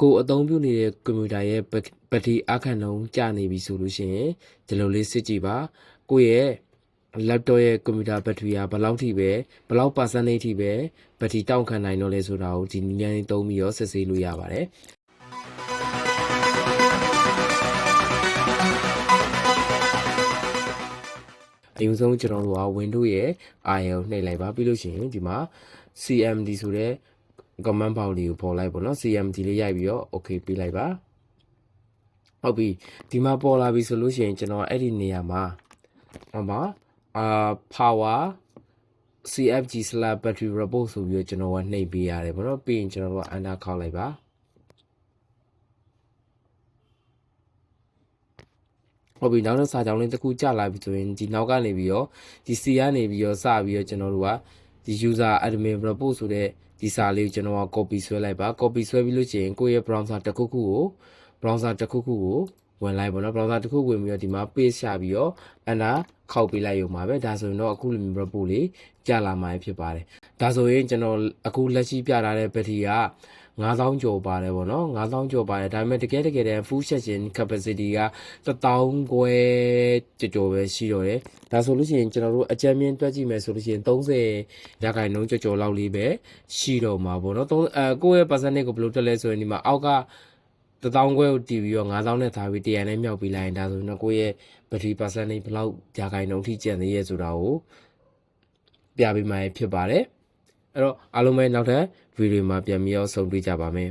ကိုအသုံးပြုနေတဲ့ကွန်ပျူတာရဲ့ဘက်ထရီအခန့်နှုန်းကျနေပြီဆိုလို့ရှိရင်ဒီလိုလေးစစ်ကြည့်ပါကိုယ့်ရဲ့ laptop ရဲ့ကွန်ပျူတာဘက်ထရီကဘယ်လောက်ထိပဲဘယ်လောက် percentage ထိပဲဘက်ထရီတောင့်ခံနိုင်တော့လဲဆိုတာကိုဒီနည်းလမ်းလေးသုံးပြီးတော့စစ်ဆေးလို့ရပါတယ်အရင်ဆုံးကျွန်တော်တို့က Windows ရဲ့ IL နှိပ်လိုက်ပါပြီးလို့ရှိရင်ဒီမှာ CMD ဆိုတဲ့ command box လေးကိုပေါ်လိုက်ပေါ့နော် CMD လေးရိုက်ပြီးတော့ okay ပေးလိုက်ပါဟုတ်ပြီဒီမှာပေါ်လာပြီဆိုလို့ရှိရင်ကျွန်တော်အဲ့ဒီနေရာမှာဟောမှာအာ power CFG/battery report ဆိုပြီးတော့ကျွန်တော်ကနှိပ်ပေးရတယ်ပေါ့နော်ပြီးရင်ကျွန်တော်တို့က enter ခောက်လိုက်ပါဟုတ်ပြီနောက်တော့စာကြောင်းလေးတစ်ခုကြာလာပြီဆိုရင်ဒီနောက်ကနေပြီးတော့ဒီ C ကနေပြီးတော့စပြီးတော့ကျွန်တော်တို့က ဒီ user admin report ဆိုတဲ့ဒီစာလေးကိုကျွန်တော်က copy ဆွဲလိုက်ပါ copy ဆွဲပြီးလို့ရှိရင်ကိုယ့်ရဲ့ browser တစ်ခုခုကို browser တစ်ခုခုကို ဝင်လိုက်ပါတော့ browser တစ်ခုဝင်ပြီးတော့ဒီမှာ page ရှာပြီးတော့ enter ခောက်ပေးလိုက်ရုံပါပဲဒါဆိုရင်တော့အခုလိုမျိုး report လေးကြာလာမှာဖြစ်ပါတယ်ဒါဆိုရင်ကျွန်တော်အခုလက်ရှိပြထားတဲ့ battery က9000ကျော်ပါတယ်ဗောနော်9000ကျော်ပါတယ်ဒါပေမဲ့တကယ်တကယ်တမ်း full session capacity က1000ခွဲကျော်ကျော်ပဲရှိတော့တယ်ဒါဆိုလို့ရှိရင်ကျွန်တော်တို့အကြမ်းမြင့်တွက်ကြည့်မယ်ဆိုလို့ရှိရင်30ရာခိုင်နှုန်းကျော်ကျော်လောက်လေးပဲရှိတော့မှာဗောနော်3အဲကိုယ့်ရဲ့ percentage ကိုဘယ်လိုတွက်လဲဆိုရင်ဒီမှာအောက်က တထောင်ခွဲကိုတီးပြီးတော့9000နဲ့ထားပြီး100နဲ့မြောက်ပြီးလိုက်ရင်ဒါဆိုရင်တော့ကိုယ့်ရဲ့ battery percentage ဘယ်လောက်ရာခိုင်နှုန်းထိကျန်သေးရဲ့ဆိုတာကိုပြပေးမှဖြစ်ပါတယ်အဲ့တော့အားလုံးပဲနောက်ထပ်ဗီဒီယိုမှာပြန်ပြီးတော့ဆုံတွေ့ကြပါမယ်